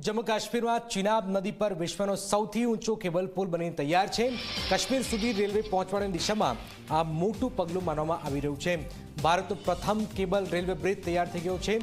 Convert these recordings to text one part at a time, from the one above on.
જમ્મુ કાશ્મીરમાં ચિનાબ નદી પર વિશ્વનો સૌથી ઊંચો કેબલ પુલ બનીને તૈયાર છે કાશ્મીર સુધી રેલવે પહોંચવાની દિશામાં આ મોટું પગલું માનવામાં આવી રહ્યું છે ભારતનો પ્રથમ કેબલ રેલવે બ્રિજ તૈયાર થઈ ગયો છે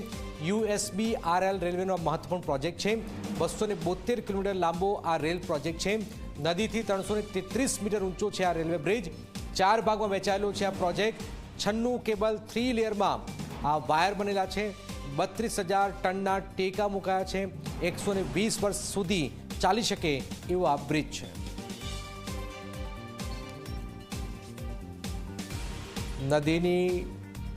યુએસબી આરએલ રેલવેનો મહત્વપૂર્ણ પ્રોજેક્ટ છે બસો બોતેર કિલોમીટર લાંબો આ રેલ પ્રોજેક્ટ છે નદીથી ત્રણસો તેત્રીસ મીટર ઊંચો છે આ રેલવે બ્રિજ ચાર ભાગમાં વહેંચાયેલો છે આ પ્રોજેક્ટ છન્નું કેબલ થ્રી લેયરમાં આ વાયર બનેલા છે બત્રીસ હજાર ટનના ટેકા મુકાયા છે એકસો વીસ વર્ષ સુધી ચાલી શકે એવો આ બ્રિજ છે નદીની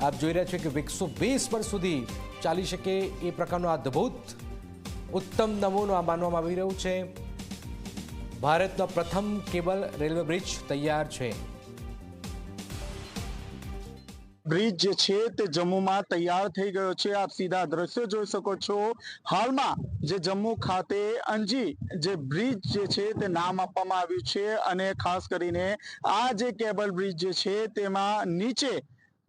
આપ જોઈ રહ્યા છો કે એકસો વીસ વર્ષ સુધી ચાલી શકે એ પ્રકારનો આ અદ્ભુત ઉત્તમ નમૂનો આ માનવામાં આવી રહ્યું છે ભારતનો પ્રથમ કેબલ રેલવે બ્રિજ તૈયાર છે બ્રિજ જે છે તે જમ્મુમાં તૈયાર થઈ ગયો છે આપ સીધા દ્રશ્યો જોઈ શકો છો હાલમાં જે જમ્મુ ખાતે અંજી જે બ્રિજ જે છે તે નામ આપવામાં આવ્યું છે અને ખાસ કરીને આ જે કેબલ બ્રિજ જે છે તેમાં નીચે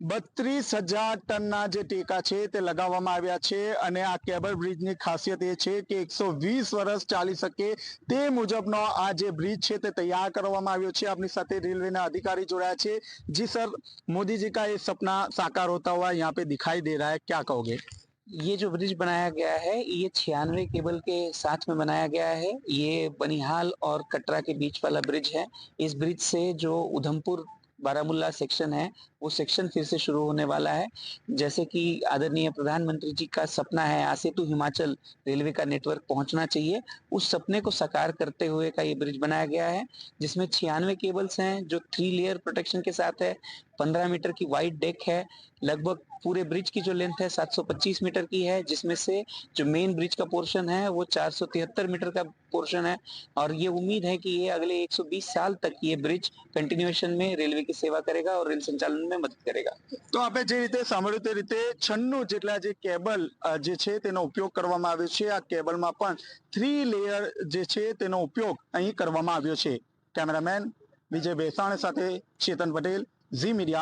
32000 टन ना जे टेका छे ते લગાવવામાં આવ્યા છે અને આ કેબલ બ્રિજ ની ખાસિયત એ છે કે 120 વર્ષ ચાલી શકે તે મુજબનો આ જે બ્રિજ છે તે તૈયાર કરવામાં આવ્યો છે આપની સાથે રેલવેના અધિકારી જોડાયા છે જી સર મોદીજી કા એ સપના સાકાર ہوتا ہوا અહીંયા પે દેખાઈ દેરા હે ક્યા કહોગે યે જો બ્રિજ બનાયા ગયા હે યે 96 કેબલ કે સાથ મે બનાયા ગયા હે યે બનીહાલ ઓર કટરા કે બીચ પાલા બ્રિજ હે ઇસ બ્રિજ સે જો ઉધમપુર बारामुल्ला सेक्शन है वो सेक्शन फिर से शुरू होने वाला है जैसे कि आदरणीय प्रधानमंत्री जी का सपना है आसेतु हिमाचल रेलवे का नेटवर्क पहुंचना चाहिए उस सपने को साकार करते हुए का ये ब्रिज बनाया गया है जिसमें छियानवे केबल्स हैं जो थ्री लेयर प्रोटेक्शन के साथ है पंद्रह मीटर की वाइड डेक है लगभग पूरे ब्रिज की जो लेंथ है 725 मीटर की है जिसमें से जो मेन ब्रिज का पोर्शन है वो चार मीटर का पोर्शन है और ये उम्मीद है कि ये अगले 120 साल तक ये ब्रिज कंटिन्यूएशन में रेलवे की सेवा करेगा और रेल संचालन में मदद करेगा तो आप जे रीते सांभ ते रीते छन्नु जेटला केबल उपयोग करवामा केबल मा थ्री लेयर उपयोग अही करवामा कैमरामैन विजय बेसाणे साथे चेतन पटेल जी मीडिया